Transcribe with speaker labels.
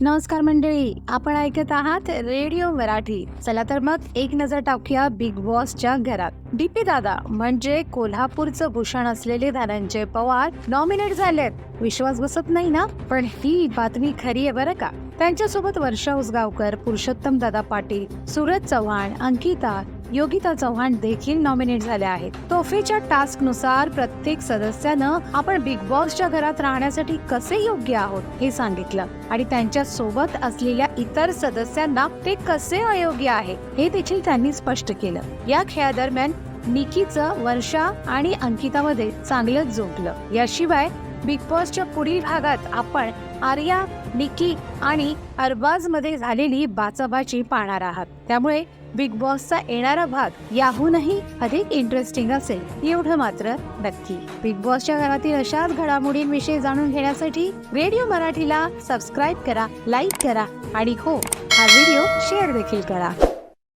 Speaker 1: नमस्कार मंडळी आपण ऐकत आहात रेडिओ मराठी. चला तर मग एक नजर टाकूया बिग बॉसच्या घरात. डीपी दादा म्हणजे कोल्हापूरचं भूषण असलेले धनंजय पवार नॉमिनेट झालेत. विश्वास बसत नाही ना? पण ही बातमी खरी आहे बरं का? त्यांच्यासोबत वर्षा उसगावकर पुरुषोत्तम दादा पाटील सूरज चव्हाण अंकिता योगिता चव्हाण देखील नॉमिनेट झाल्या आहेत. तोफेच्या टास्कनुसार प्रत्येक सदस्यानं आपण बिग बॉसच्या घरात राहण्यासाठी कसे योग्य आहोत हे सांगितलं. आणि त्यांच्यासोबत असलेल्या इतर सदस्यांना ते कसे अयोग्य आहे हे देखील त्यांनी स्पष्ट केलं. या खेळादरम्यान निकीचं वर्षा आणि अंकितामध्ये चांगलंच जोडलं. याशिवाय बिग बॉसच्या पुढील भागात आपण आर्या निकी आणि अरबाजमध्ये झालेली बाचाबाची पाहणार आहात. त्यामुळे बिग बॉसचा येणारा भाग याहूनही अधिक इंटरेस्टिंग असेल एवढं मात्र नक्की. बिग बॉसच्या घरातील अशाच घडामोडींविषयी जाणून घेण्यासाठी रेडिओ मराठीला सबस्क्राईब करा लाईक करा आणि हो हा व्हिडिओ शेअर देखील करा.